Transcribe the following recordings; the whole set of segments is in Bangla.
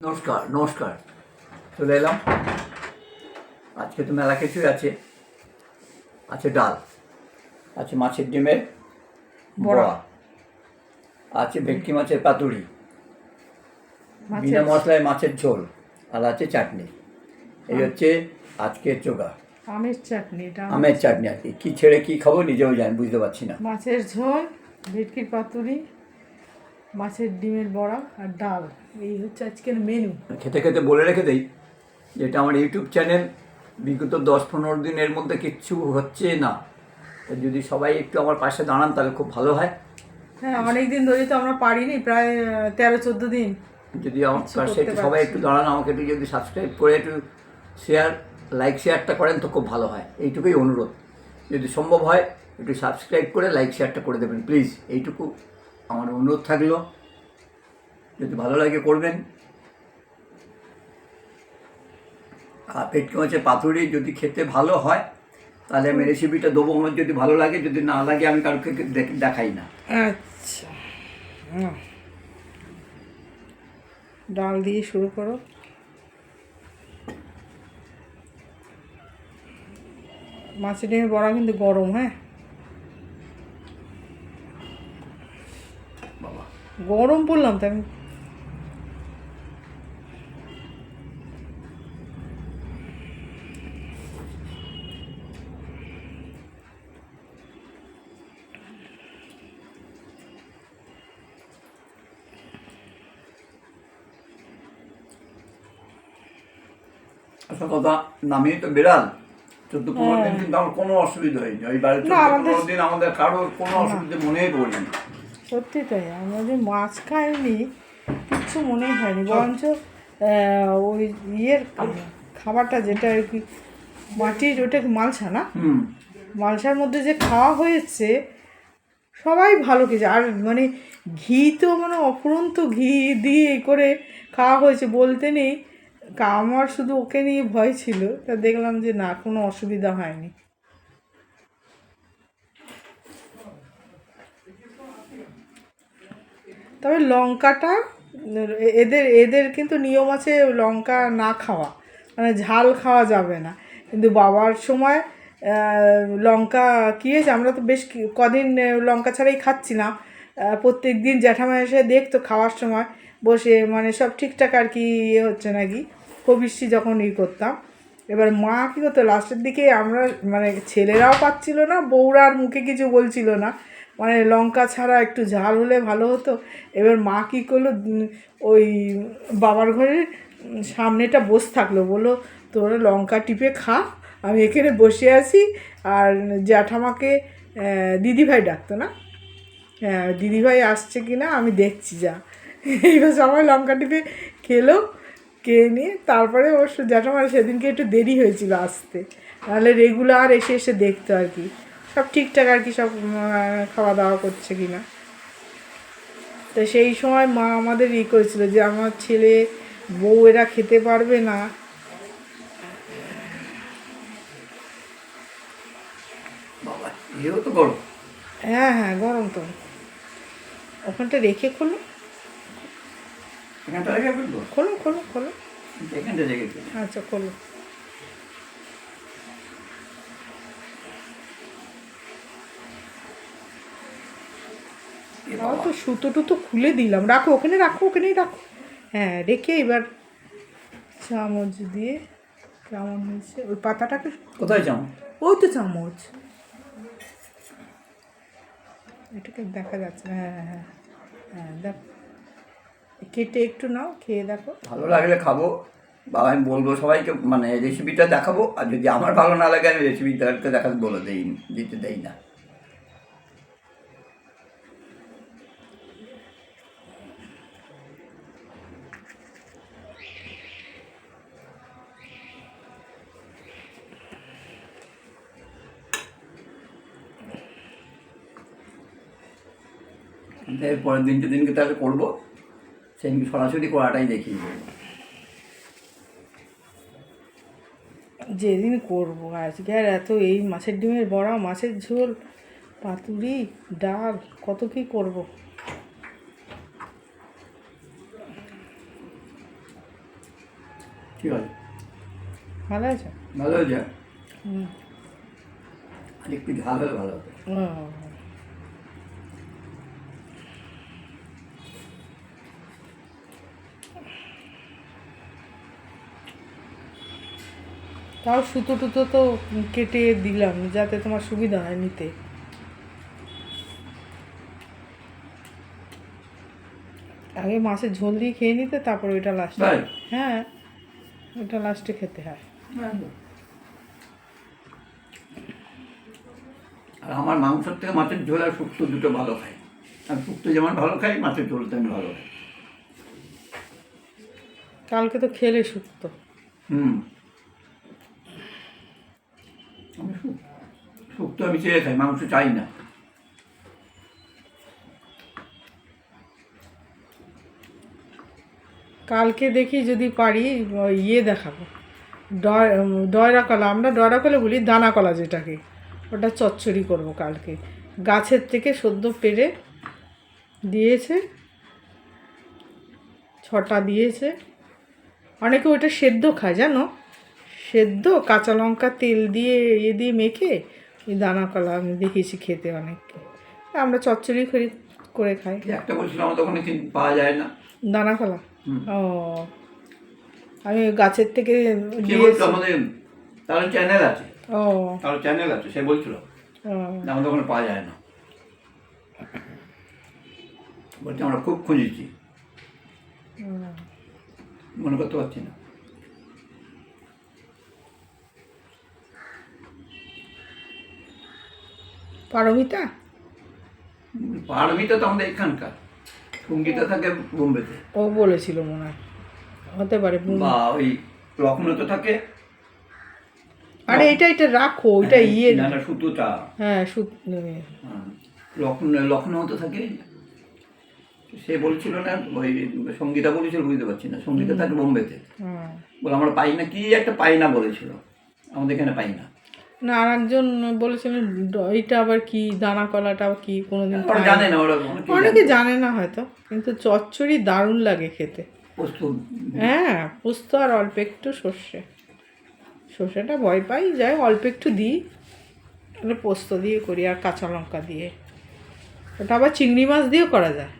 নমস্কার নমস্কার। চলে এলাম। আজকে তো মেলা কিছুই আছে। আছে ডাল আছে মাছের ডিমের বড়া। আছে ভেটকি মাছের পাতুরি বিনা মশলায় মাছের ঝোল আর আছে চাটনি। এই হচ্ছে আজকের জোগাড় আমের চাটনি আমের চাটনি আর কি কী ছেড়ে কী খাব নিজেও জানি বুঝতে পারছি না। মাছের ঝোল ভেটকির পাতুরি মাছের ডিমের বড়া আর ডাল। এই হচ্ছে আজকের মেনু খেতে খেতে বলে রেখে দেই যেটা আমার ইউটিউব চ্যানেল বিগত দশ পনেরো দিনের মধ্যে কিচ্ছু হচ্ছে না। যদি সবাই একটু আমার পাশে দাঁড়ান তাহলে খুব ভালো হয়। হ্যাঁ অনেক দিন ধরে তো আমরা পারিনি প্রায় তেরো চোদ্দ দিন যদি আমার পাশে একটু সবাই একটু দাঁড়ান আমাকে একটু যদি সাবস্ক্রাইব করে একটু শেয়ার লাইক শেয়ারটা করেন তো খুব ভালো হয়। এইটুকুই অনুরোধ। যদি সম্ভব হয় একটু সাবস্ক্রাইব করে লাইক শেয়ারটা করে দেবেন প্লিজ এইটুকু আমার অনুরোধ থাকল, যদি ভালো লাগে করবেন। আর পেটকে মাছের পাতুরি যদি খেতে ভালো হয়, তাহলে আমি রেসিপিটা দেবো। আমার যদি ভালো লাগে, যদি না লাগে, আমি দেখ- দেখাই না। আচ্ছা। ডাল দিয়ে শুরু করো। মাছের ডিমের বড়া কিন্তু গরম হ্যাঁ? গরম পড়লাম তো আমি। আসল কথা নামিয়ে তো বেড়াল। চোদ্দ পনেরো দিন কিন্তু আমার কোনো অসুবিধা হয়নি। ওই বাড়ি চোদ্দ পনেরো দিন আমাদের কারোর কোনো অসুবিধা মনেই পড়েনি সত্যি তাই আমরা যে মাছ খাইনি কিচ্ছু মনেই হয়নি বরঞ্চ ওই ইয়ের খাবারটা যেটা আর কি মাটির ওটা মালসা না? মালসার মধ্যে যে খাওয়া হয়েছে সবাই ভালো খেয়েছে। আর মানে ঘি তো মানে অফুরন্ত ঘি দিয়ে করে খাওয়া হয়েছে বলতে নেই। আমার শুধু ওকে নিয়ে ভয় ছিল তা দেখলাম যে না কোনো অসুবিধা হয়নি। তবে লঙ্কাটা, এদের এদের কিন্তু নিয়ম আছে লঙ্কা না খাওয়া। মানে ঝাল খাওয়া যাবে না। কিন্তু বাবার সময় লঙ্কা কী হয়েছে? আমরা তো বেশ কদিন লঙ্কা ছাড়াই খাচ্ছিলাম। প্রত্যেক দিন জ্যাঠামা এসে দেখতো খাওয়ার সময়। বসে মানে সব ঠিকঠাক আর কি ইয়ে হচ্ছে নাকি? কবিষ্টি যখন ই করতাম। এবার মা কী করতো, লাস্টের দিকে আমরা মানে ছেলেরাও পাচ্ছিল না, বউরা আর মুখে কিছু বলছিল না। মানে লঙ্কা ছাড়া একটু ঝাল হলে ভালো হতো। এবার মা কী করল? ওই বাবার ঘরের সামনেটা বসে থাকল। বলল, তোরা লঙ্কা টিপে খা, আমি এখানে বসে আছি। আর জ্যাঠামাকে দিদিভাই ডাকতো না? হ্যাঁ দিদিভাই আসছে কি না, আমি দেখছি, যা। এইবার সবাই লঙ্কা টিপে খেলো, খেয়ে নিয়ে তারপরে অবশ্য জ্যাঠামার সেদিনকে একটু দেরি হয়েছিল আসতে। নাহলে রেগুলার এসে এসে দেখতো আর কি। সব ঠিকঠাক আর কি সব খাওয়া দাওয়া করছে কি না তো সেই সময় মা আমাদের ই করেছিল যে আমার ছেলে বউ এরা খেতে পারবে না। হ্যাঁ হ্যাঁ গরম তো। ওখানটা রেখে খোলো। খোলো খোলো খোলো। আচ্ছা খোলো। এ আমার বাবা, তো সুতো টুতো খুলে দিলাম। রাখো ওখানে রাখো ওখানেই রাখো। হ্যাঁ রেখে এবার চামচ দিয়ে কেমন হয়েছে? ওই পাতাটাকে কোথায় যাও ওই তো চামচ। এটাকে দেখা যাচ্ছে না হ্যাঁ হ্যাঁ হ্যাঁ দেখ। কেটে একটু নাও খেয়ে দেখো। ভালো লাগলে খাব। বা আমি বলব সবাইকে মানে রেসিপিটা দেখাবো। আর যদি আমার ভালো না লাগে আমি রেসিপিটা দেখাতে বলে দেই দিতে দেই না। এর পরের দিন দিনকে তাহলে করব। সেদিনকে সরাসরি করাটাই দেখিয়ে দেবো যেদিন করব আজকে আর এত এই মাছের ডিমের বড়া মাছের ঝোল পাতুরি ডাল কত কি করব? ঠিক আছে। ভালো আছে? ভালো হয়েছে? হুম। আর একটু ঝাল হলে ভালো হতো। ও। তাও সুতো টুতো তো কেটে দিলাম যাতে তোমার সুবিধা হয় নিতে। আগে মাছের ঝোল দিয়ে খেয়ে নিতে তারপর ওইটা লাস্টে হ্যাঁ ওইটা লাস্টে খেতে হয়। আর আমার মাংসের থেকে মাছের ঝোল আর শুক্তো দুটো ভালো খাই। আর শুক্তো যেমন ভালো খাই মাছের ঝোল তেমন ভালো খাই। কালকে তো খেলে শুক্তো। হুম। শুক্তো আমি চেয়ে খাই, মাংস চাই না। কালকে দেখি যদি পারি ইয়ে দেখাবো। ডয় ডয়রা কলা আমরা ডয়রা কলা বলি দানা কলা যেটাকে। ওটা চচ্চড়ি করব কালকে। গাছের থেকে সদ্য পেরে দিয়েছে, ছটা দিয়েছে। অনেকে ওইটা সেদ্ধ খায়, জানো? সেদ্ধ কাঁচা লঙ্কা তেল দিয়ে ইয়ে দিয়ে মেখে ওই দানা কলা আমি দেখেছি খেতে অনেককে। আমরা চচ্চড়ি করি করে খাই। একটা বলছিলাম ওখানে পাওয়া যায় না। দানা কলা? ও আমি গাছের থেকে তার চ্যানেল আছে। ও। তার চ্যানেল আছে সে বলছিল। আমাদের ওখানে পাওয়া যায় না। বলছে আমরা খুব খুঁজেছি। মনে করতে পারছি না। পারমিতা? পারমিতা তো আমাদের এখানকার। সঙ্গীতা থাকে বোম্বেতে। ও বলেছিল মনে হয়। হতে পারে। বা ওই লখনৌতে থাকে। আরে এটা এটা রাখো ওইটা ইয়ে না না সুতোটা। হ্যাঁ সুত হ্যাঁ, লখনৌ লখনৌতে থাকে। সে বলছিল না ওই সঙ্গীতা বলেছিল বুঝতে পারছি না। সঙ্গীতা থাকে বোম্বেতে। হ্যাঁ। বলে আমরা পাই না। কি একটা পাই না বলেছিল। আমাদের এখানে পাই না। না আর একজন বলেছিলেন এইটা আবার কি দানা কলাটা কি কোনোদিন জানে না? অনেকে জানে। না হয়তো কিন্তু চচ্চড়ি দারুণ লাগে খেতে। হ্যাঁ পোস্ত আর অল্প একটু সর্ষে। সর্ষেটা ভয় পাই যাই অল্প একটু দিই। পোস্ত দিয়ে করি আর কাঁচা লঙ্কা দিয়ে। ওটা আবার চিংড়ি মাছ দিয়েও করা যায়।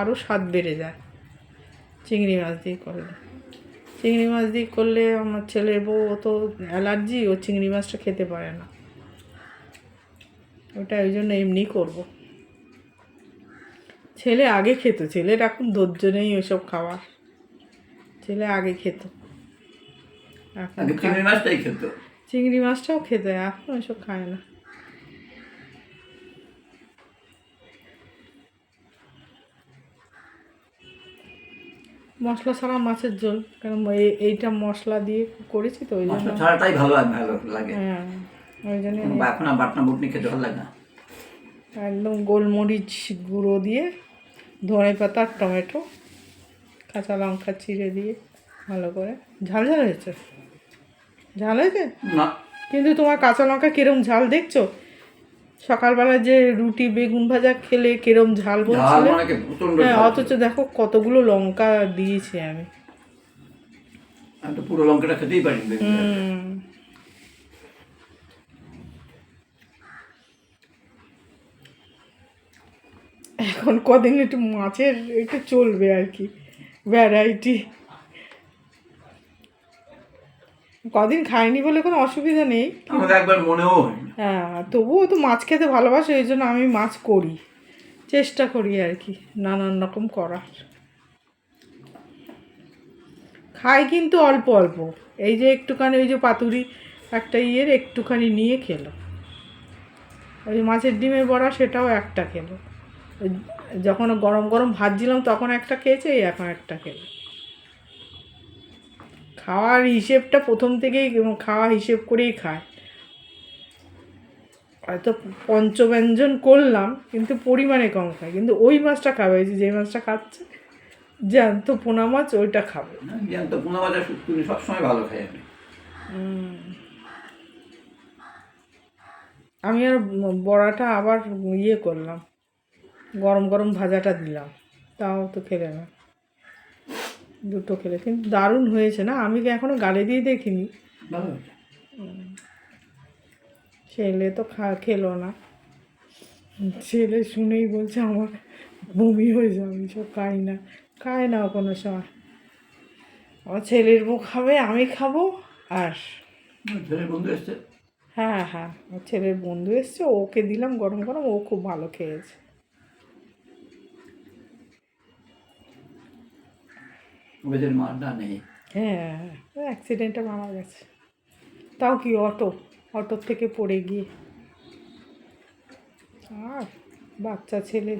আরও স্বাদ বেড়ে যায়। চিংড়ি মাছ দিয়ে করলে চিংড়ি মাছ দিয়ে করলে আমার ছেলের বউ ও তো অ্যালার্জি ও চিংড়ি মাছটা খেতে পারে না। ওটা ওই জন্য এমনি করব। ছেলে আগে খেত ছেলের এখন ধৈর্য নেই ওইসব খাওয়ার। ছেলে আগে খেত। চিংড়ি মাছটাই খেত। চিংড়ি মাছটাও খেতে এখন ওইসব খায় না। মশলা ছাড়া মাছের ঝোল কারণ এই- এইটা মশলা দিয়ে করেছি তো ওই জন্য। ছাড়াটাই ভালো ভালো লাগে। হ্যাঁ ওই জন্য এখন বাটনা বুটনি খেতে ভালো লাগে না। একদম গোলমরিচ গুঁড়ো দিয়ে ধনে পাতা আর টমেটো কাঁচা লঙ্কা চিড়ে দিয়ে ভালো করে। ঝাল ঝাল হয়েছে? ঝাল হয়েছে? না। কিন্তু তোমার কাঁচা লঙ্কা কিরম ঝাল দেখছ? সকালবেলা যে রুটি বেগুন ভাজা খেলে কিরম ঝাল বলছিলে? প্রচণ্ড হ্যাঁ অথচ দেখো কতগুলো লঙ্কা দিয়েছি আমি। আমি তো পুরো লঙ্কাটা খেতেই পারি। এখন কদিন একটু মাছের একটু চলবে আর কি ভ্যারাইটি কদিন খাইনি বলে কোনো অসুবিধা নেই আমাদের একবার মনেও হ্যাঁ তবুও তো মাছ খেতে ভালোবাসে এই জন্য আমি মাছ করি। চেষ্টা করি আর কি নানান রকম করার। খাই কিন্তু অল্প অল্প এই যে একটুখানি ওই যে পাতুরি একটা ইয়ের একটুখানি নিয়ে খেলো। ওই মাছের ডিমের বড়া সেটাও একটা খেলো। ওই যখন গরম গরম ভাজছিলাম তখন একটা খেয়েছে এই এখন একটা খেলো। খাওয়ার হিসেবটা প্রথম থেকেই খাওয়া হিসেব করেই খায়। হয়তো পঞ্চব্যঞ্জন করলাম কিন্তু পরিমাণে কম খায়। কিন্তু ওই মাছটা খাবে ওই যে যেই মাছটা খাচ্ছে জ্যান্ত পোনা মাছ ওইটা খাবে। জ্যান্ত পোনা শুক্তুনি সবসময় ভালো খাই আমি। আমি আর বড়াটা আবার ইয়ে করলাম গরম গরম ভাজাটা দিলাম। তাও তো খেলে না। দুটো খেলে কিন্তু দারুণ হয়েছে না? আমি এখনও গালে দিয়ে দেখিনি? ছেলে তো খা খেলো না। ছেলে শুনেই বলছে আমার বমি হয়ে যাবে সব খাই না। খায় না কোনো সময়। আমার ছেলের বউ খাবে আমি খাব আর ছেলের বন্ধু এসছে। হ্যাঁ হ্যাঁ আমার ছেলের বন্ধু এসছে ওকে দিলাম গরম গরম ও খুব ভালো খেয়েছে। ওদের মারটা নেই। হ্যাঁ অ্যাক্সিডেন্টে মারা গেছে। তাও কি অটো অটোর থেকে পড়ে গিয়ে। আর বাচ্চা ছেলে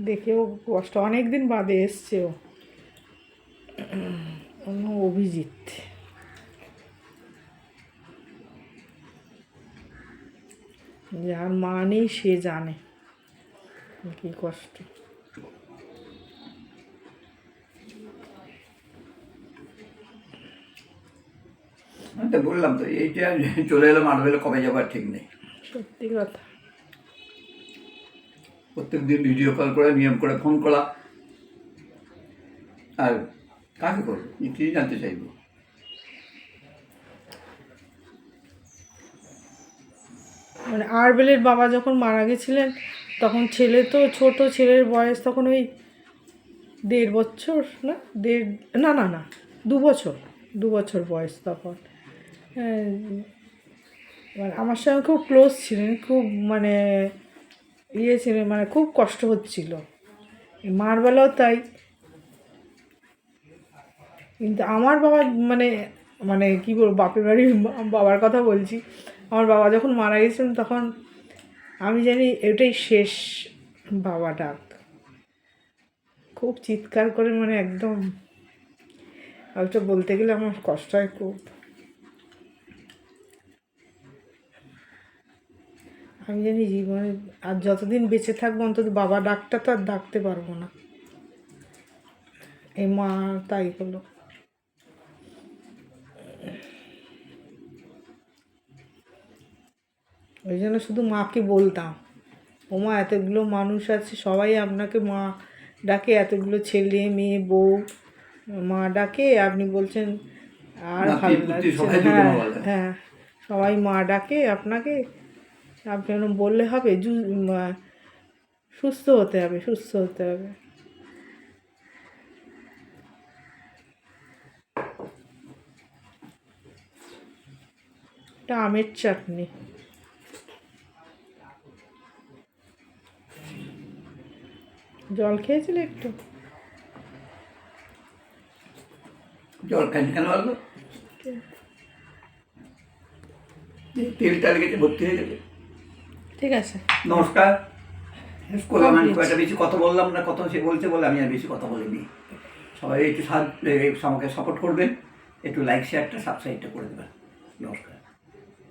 দেখেও কষ্ট। অনেক দিন বাদে এসছে ও। অভিজিৎ। যার মা নেই, সে জানে। কি কষ্ট। আমি তো বললাম তো এইটা চলে এলাম আট বেলা কবে যাবার ঠিক নেই। সত্যি কথা। প্রত্যেক দিন ভিডিও কল করে নিয়ম করে ফোন করা। আর কাকে করব? কি জানতে চাইব? মানে আরবেলের বাবা যখন মারা গেছিলেন তখন ছেলে তো ছোট ছেলের বয়স তখন ওই দেড় বছর না? দেড় না না না দু বছর দু বছর বয়স তখন। মানে আমার সঙ্গে খুব ক্লোজ ছিলেন, খুব মানে ইয়ে ছিলেন মানে খুব কষ্ট হচ্ছিল। এই মার বেলাও তাই। কিন্তু আমার বাবা মানে মানে কী বলব, বাপের বাড়ির বাবার কথা বলছি। আমার বাবা যখন মারা গেছিলেন তখন আমি জানি এটাই শেষ বাবা ডাক। খুব চিৎকার করে মানে একদম ওইটা বলতে গেলে আমার কষ্ট হয় খুব। আমি জানি জীবনে আর যতদিন বেঁচে থাকব অন্তত বাবা ডাকটা তো আর ডাকতে পারব না। এই মা তাই হলো। ওই জন্য শুধু মাকে বলতাম ও মা এতগুলো মানুষ আছে সবাই আপনাকে মা ডাকে এতগুলো ছেলে মেয়ে বউ মা ডাকে আপনি বলছেন আর ভালো লাগছে। হ্যাঁ হ্যাঁ সবাই মা ডাকে আপনাকে আপনি ওরম বললে হবে? জু সুস্থ হতে হবে সুস্থ হতে হবে। এটা আমের চাটনি। জল খেয়েছিলে একটু? জল খাইনি কেন বলতো তেলটা লেগেছে ভর্তি হয়ে গেছে। ঠিক আছে। নমস্কার। করলাম আমি খুব একটা বেশি কথা বললাম না কত সে বলছে বলে আমি আর বেশি কথা বলিনি। সবাই একটু আমাকে সাপোর্ট করবেন একটু লাইক শেয়ারটা সাবস্ক্রাইবটা করে দেবেন। নমস্কার।